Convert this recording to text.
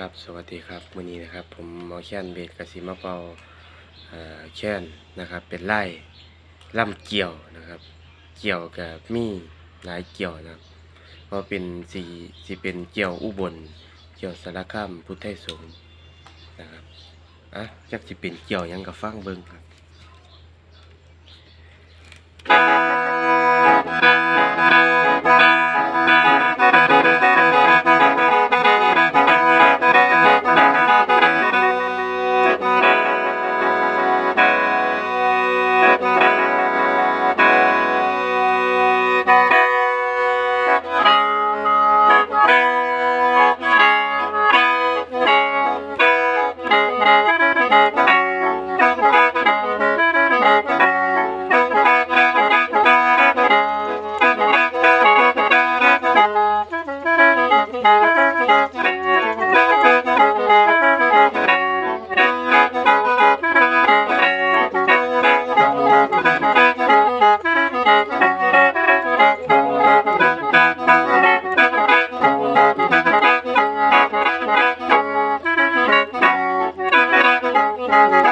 ครับสวัสดีครับวันนี้นะครับ ผมหมอแค้นเบสกสิมาเปาเอ่อแค้นนะครับ เป็นไล่ล่ำเกี่ยวนะครับ เกี่ยวกับมีหลายเกี่ยวนะครับเพราะเป็นสีสีเป็นเกี่ยวอุบล เกี่ยวสารคามพุทธไทยสงฆ์นะครับอะจักสิเป็นเกี่ยวยังกับฟังเบิ้งครับ ค Thank you.